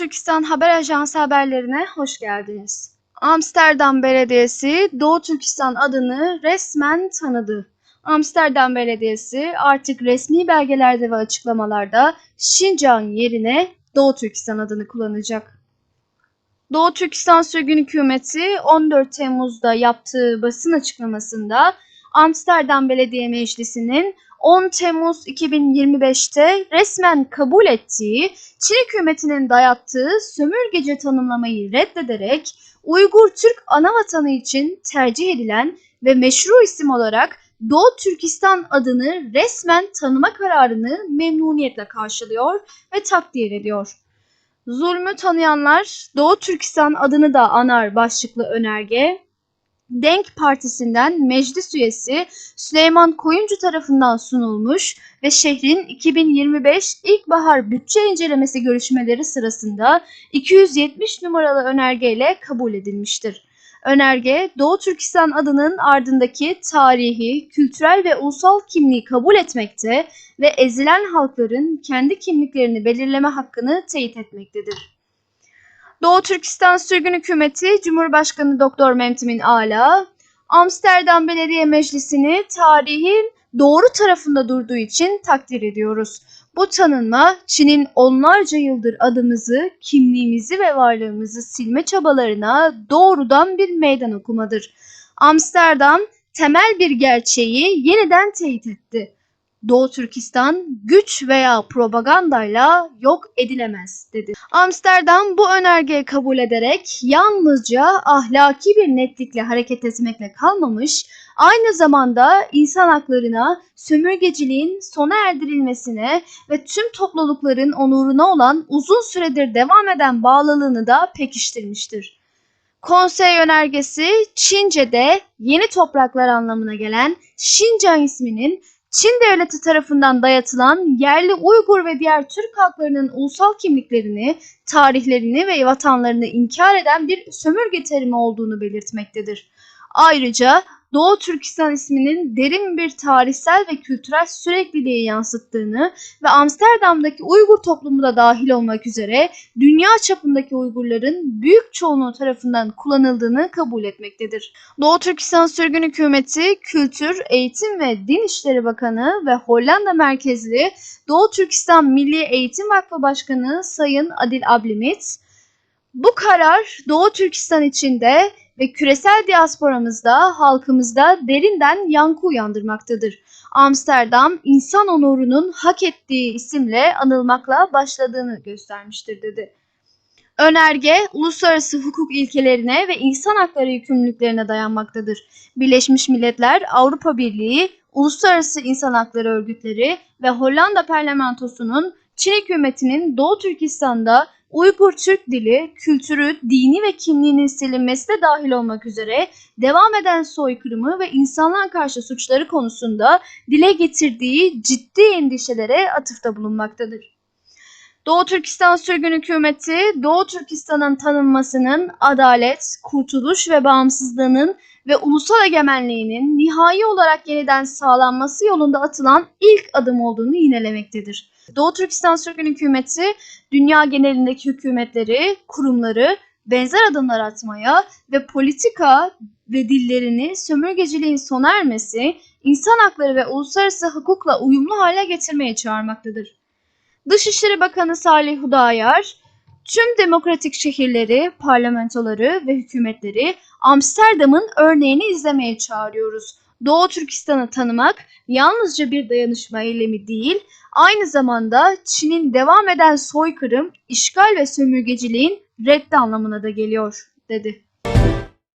Türkistan Haber Ajansı haberlerine hoş geldiniz. Amsterdam Belediyesi Doğu Türkistan adını resmen tanıdı. Amsterdam Belediyesi artık resmi belgelerde ve açıklamalarda Şincan yerine Doğu Türkistan adını kullanacak. Doğu Türkistan Sürgün Hükümeti 14 Temmuz'da yaptığı basın açıklamasında Amsterdam Belediye Meclisi'nin 10 Temmuz 2025'te resmen kabul ettiği Çin hükümetinin dayattığı sömürgeci tanımlamayı reddederek Uygur Türk anavatanı için tercih edilen ve meşru isim olarak Doğu Türkistan adını resmen tanıma kararını memnuniyetle karşılıyor ve takdir ediyor. Zulmü tanıyanlar Doğu Türkistan adını da anar başlıklı önerge Denk Partisi'nden meclis üyesi Süleyman Koyuncu tarafından sunulmuş ve şehrin 2025 ilkbahar bütçe incelemesi görüşmeleri sırasında 270 numaralı önergeyle kabul edilmiştir. Önerge, Doğu Türkistan adının ardındaki tarihi, kültürel ve ulusal kimliği kabul etmekte ve ezilen halkların kendi kimliklerini belirleme hakkını teyit etmektedir. Doğu Türkistan Sürgün Hükümeti Cumhurbaşkanı Doktor Memtimin Ala, Amsterdam Belediye Meclisi'ni tarihin doğru tarafında durduğu için takdir ediyoruz. Bu tanınma Çin'in onlarca yıldır adımızı, kimliğimizi ve varlığımızı silme çabalarına doğrudan bir meydan okumadır. Amsterdam temel bir gerçeği yeniden teyit etti. Doğu Türkistan güç veya propagandayla yok edilemez dedi. Amsterdam bu önergeyi kabul ederek yalnızca ahlaki bir netlikle hareket etmekle kalmamış, aynı zamanda insan haklarına, sömürgeciliğin sona erdirilmesine ve tüm toplulukların onuruna olan uzun süredir devam eden bağlılığını da pekiştirmiştir. Konsey önergesi Çince'de yeni topraklar anlamına gelen Şincan isminin Çin devleti tarafından dayatılan yerli Uygur ve diğer Türk halklarının ulusal kimliklerini, tarihlerini ve vatanlarını inkar eden bir sömürge terimi olduğunu belirtmektedir. Ayrıca Doğu Türkistan isminin derin bir tarihsel ve kültürel sürekliliği yansıttığını ve Amsterdam'daki Uygur toplumu da dahil olmak üzere dünya çapındaki Uygurların büyük çoğunluğu tarafından kullanıldığını kabul etmektedir. Doğu Türkistan Sürgün Hükümeti, Kültür, Eğitim ve Din İşleri Bakanı ve Hollanda merkezli Doğu Türkistan Milli Eğitim Vakfı Başkanı Sayın Adil Ablimit, bu karar Doğu Türkistan içinde ve küresel diasporamızda, halkımızda derinden yankı uyandırmaktadır. Amsterdam, insan onurunun hak ettiği isimle anılmakla başladığını göstermiştir dedi. Önerge, uluslararası hukuk ilkelerine ve insan hakları yükümlülüklerine dayanmaktadır. Birleşmiş Milletler, Avrupa Birliği, Uluslararası İnsan Hakları Örgütleri ve Hollanda Parlamentosu'nun Çin hükümetinin Doğu Türkistan'da Uygur Türk dili, kültürü, dini ve kimliğinin silinmesi de dahil olmak üzere devam eden soykırımı ve insanlığa karşı suçları konusunda dile getirdiği ciddi endişelere atıfta bulunmaktadır. Doğu Türkistan Sürgün Hükümeti, Doğu Türkistan'ın tanınmasının adalet, kurtuluş ve bağımsızlığının ve ulusal egemenliğinin nihai olarak yeniden sağlanması yolunda atılan ilk adım olduğunu yinelemektedir. Doğu Türkistan Sürgün Hükümeti, dünya genelindeki hükümetleri, kurumları benzer adımlar atmaya ve politika ve dillerini sömürgeciliğin sona ermesi, insan hakları ve uluslararası hukukla uyumlu hale getirmeye çağırmaktadır. Dışişleri Bakanı Salih Hudayar, tüm demokratik şehirleri, parlamentoları ve hükümetleri Amsterdam'ın örneğini izlemeye çağırıyoruz. Doğu Türkistan'ı tanımak yalnızca bir dayanışma eylemi değil, aynı zamanda Çin'in devam eden soykırım, işgal ve sömürgeciliğin reddi anlamına da geliyor, dedi.